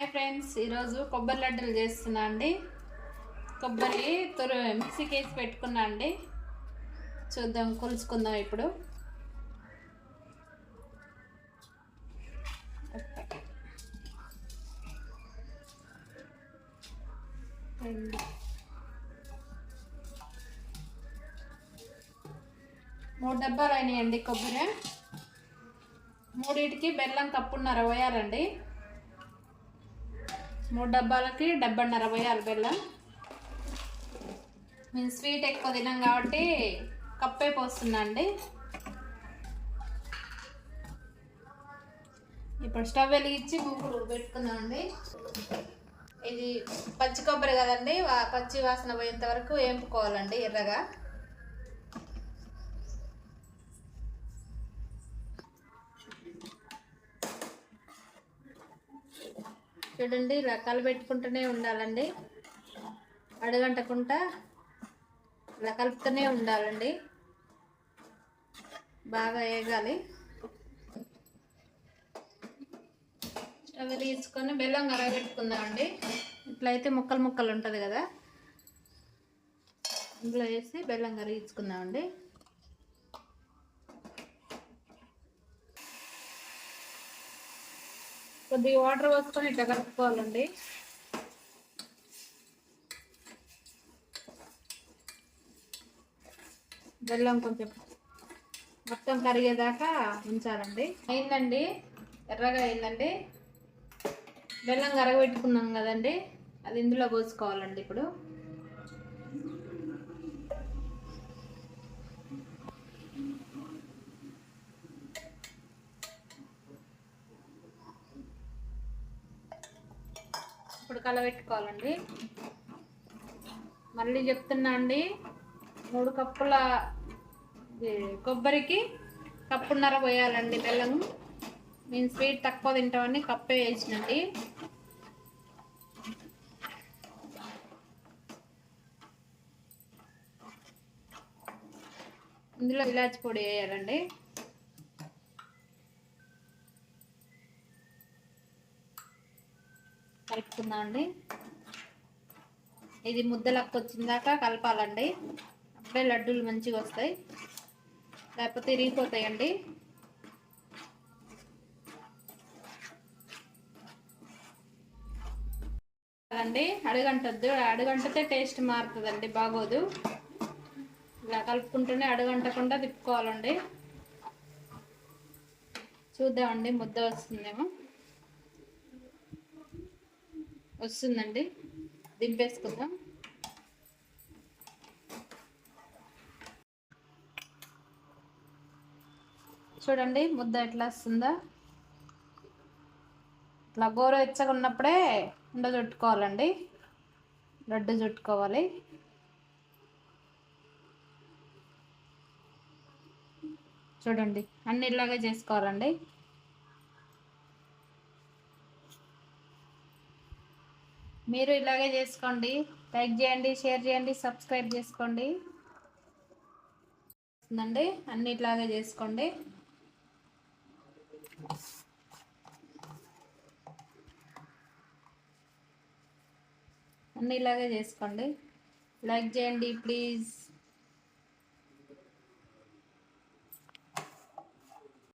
Hi friends ఈరోజు కొబ్బరి లడ్డూలు చేస్తున్నా అండి. కొబ్బరి తురు మిక్సీకి వేసి పెట్టుకున్నా అండి. చూద్దాం కొలుచుకుందాం ఇప్పుడు. మూడు డబ్బాలు అయినాయండి కొబ్బరి. మూడింటికి బెల్లం కప్పున్నర పోయాలండి. మూడు డబ్బాలకి డబ్బన్నర పోయాలి బెల్లం మేము స్వీట్ ఎక్కువ తినాం కాబట్టి కప్పే పోస్తుందండి. ఇప్పుడు స్టవ్ వెలిగించి ముగ్గులు పెట్టుకుందామండి. ఇది పచ్చి కొబ్బరి కదండి వా- పచ్చి వాసన పోయేంత వరకు వేంపుకోవాలండి ఎర్రగా. చూడండి రకాలు పెట్టుకుంటూనే ఉండాలండి. అడగంటకుండా ఇలా కలుపుతూనే ఉండాలండి. బాగా వేగాలి. అవి తీసుకొని బెల్లం కరగబెట్టుకుందామండి. ఇట్లయితే ముక్కలు ముక్కలు ఉంటుంది కదా. ఇందులో వేసి బెల్లం కరిగించుకుందామండి. కొద్దిగా వాటర్ పోసుకొని ఇట్లా కలుపుకోవాలండి. బెల్లం కొంచెం మొత్తం కరిగేదాకా ఉంచాలండి. అయిందండి. ఎర్రగా అయిందండి. బెల్లం కరగబెట్టుకున్నాం కదండి. అది ఇందులో పోసుకోవాలండి ఇప్పుడు. కలబెట్టుకోవాలండి. మళ్ళీ చెప్తున్నా అండి మూడు కప్పుల కొబ్బరికి కప్పున్నర పోయాలండి బెల్లం నేను స్వీట్ తక్కువ తింటామని కప్పే వేసినండి. ఇందులో ఇలాచి పొడి వేయాలండి. కలుపుకుందాం అండి ఇది ముద్దలకు వచ్చిందాక కలపాలండి. అప్పుడే లడ్డూలు మంచిగా వస్తాయి. లేకపోతే ఇరిగిపోతాయండి. అండి అడుగంటద్దు. అడుగంటితే టేస్ట్ మారుతుందండి బాగోదు. ఇలా కలుపుకుంటూనే అడుగంటకుండా తిప్పుకోవాలండి. చూద్దామండి ముద్ద వస్తుందేమో. వస్తుందండి. దింపేసుకుందాం. చూడండి ముద్ద ఎట్లా వస్తుందా. ఇట్లా గోర వెచ్చగా ఉన్నప్పుడే ఉండ చుట్టుకోవాలండి. లడ్డు చుట్టుకోవాలి. చూడండి అన్ని ఇలాగే చేసుకోవాలండి. మీరు ఇలాగే చేసుకోండి. లైక్ చేయండి షేర్ చేయండి సబ్స్క్రైబ్ చేసుకోండి. వస్తుందండి అన్ని ఇట్లాగే చేసుకోండి. అన్ని ఇలాగే చేసుకోండి. లైక్ చేయండి ప్లీజ్.